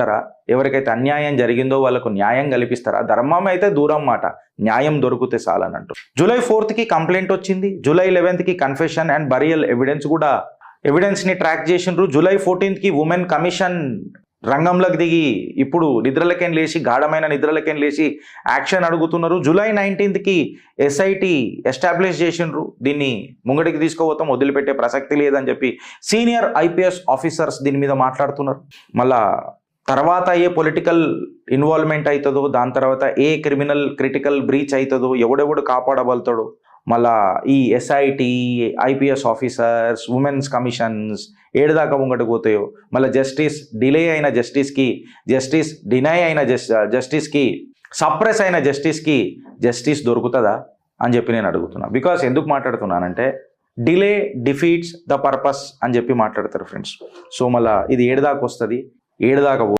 తీసుకుంటారా ఎవరికైతే అన్యాయం జరిగిందో వాళ్ళకు న్యాయం కల్పిస్తారా? ధర్మం అయితే దూరం మాట. న్యాయం దొరికితే చాలనంటూ. జూలై ఫోర్త్కి కంప్లైంట్ వచ్చింది. జూలై లెవెన్త్కి కన్ఫెషన్ అండ్ బరియల్ ఎవిడెన్స్ కూడా ఎవిడెన్స్ని ట్రాక్ చేసిండ్రు. జూలై ఫోర్టీన్త్కి ఉమెన్ కమిషన్ రంగంలోకి దిగి ఇప్పుడు నిద్రలకేం లేచి గాఢమైన నిద్రలకేం లేచి యాక్షన్ అడుగుతున్నారు. జూలై నైన్టీన్త్కి ఎస్ఐటి ఎస్టాబ్లిష్ చేసిండ్రు. దీన్ని ముంగడికి తీసుకోపోతాం వదిలిపెట్టే ప్రసక్తి లేదని చెప్పి సీనియర్ ఐపీఎస్ ఆఫీసర్స్ దీని మీద మాట్లాడుతున్నారు. మళ్ళా తర్వాత ఏ పొలిటికల్ ఇన్వాల్వ్మెంట్ అవుతుందో దాని తర్వాత ఏ క్రిమినల్ క్రిటికల్ బ్రీచ్ అవుతుందో ఎవడెవడు కాపాడగలుగుతాడు మళ్ళా ఈ SIT IPS officers women's commissions ఏడుదాకా ముంగట పోతాయో మళ్ళీ జస్టిస్ డిలే అయిన జస్టిస్కి జస్టిస్ డినై అయిన జస్టిస్కి సప్రెస్ అయిన జస్టిస్కి జస్టిస్ దొరుకుతుందా అని చెప్పి నేను అడుగుతున్నా. బికాస్ ఎందుకు మాట్లాడుతున్నానంటే డిలే డిఫీట్స్ ద పర్పస్ అని చెప్పి మాట్లాడతారు ఫ్రెండ్స్ సో మళ్ళీ ఇది ఏడుదాకా వస్తుంది ఏడుదాకా